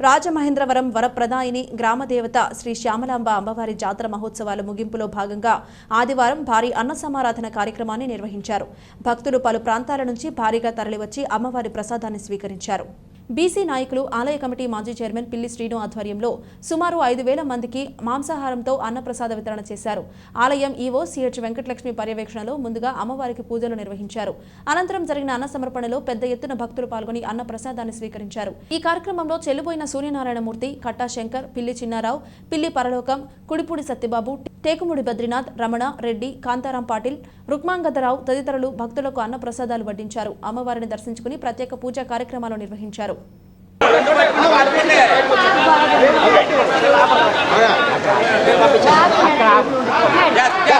రాజమహేంద్రవరం వరప్రదాయిని గ్రామదేవత శ్రీ శ్యామలాంబ అమ్మవారి జాతర మహోత్సవాల ముగింపులో భాగంగా ఆదివారం భారీ అన్న సమారాధన కార్యక్రమాన్ని నిర్వహించారు. భక్తులు పలు ప్రాంతాల నుంచి భారీగా తరలివచ్చి అమ్మవారి ప్రసాదాన్ని స్వీకరించారు. బీసీ నాయకులు ఆలయ కమిటీ మాజీ చైర్మన్ పిల్లి శ్రీను ఆధ్వర్యంలో సుమారు ఐదు వేల మందికి మాంసాహారంతో అన్నప్రసాద వితరణ చేశారు. ఆలయం ఈవో సిహెచ్ వెంకటలక్ష్మి పర్యవేక్షణలో ముందుగా అమ్మవారికి పూజలు నిర్వహించారు. అనంతరం జరిగిన అన్న సమర్పణలో పెద్ద ఎత్తున భక్తులు పాల్గొని అన్న ప్రసాదాన్ని స్వీకరించారు. ఈ కార్యక్రమంలో చెల్లిపోయిన సూర్యనారాయణమూర్తి కట్టా శంకర్ పిల్లి చిన్నారావు పిల్లి పరలోకం కుడిపూడి సత్యబాబు టేకుముడి బద్రీనాథ్ రమణ రెడ్డి కాంతారాం పాటిల్ రుక్మాంగదరావు తదితరులు భక్తులకు అన్న ప్రసాదాలు వడ్డించారు. అమ్మవారిని దర్శించుకుని ప్రత్యేక పూజా కార్యక్రమాలు నిర్వహించారు. Yeah, yeah.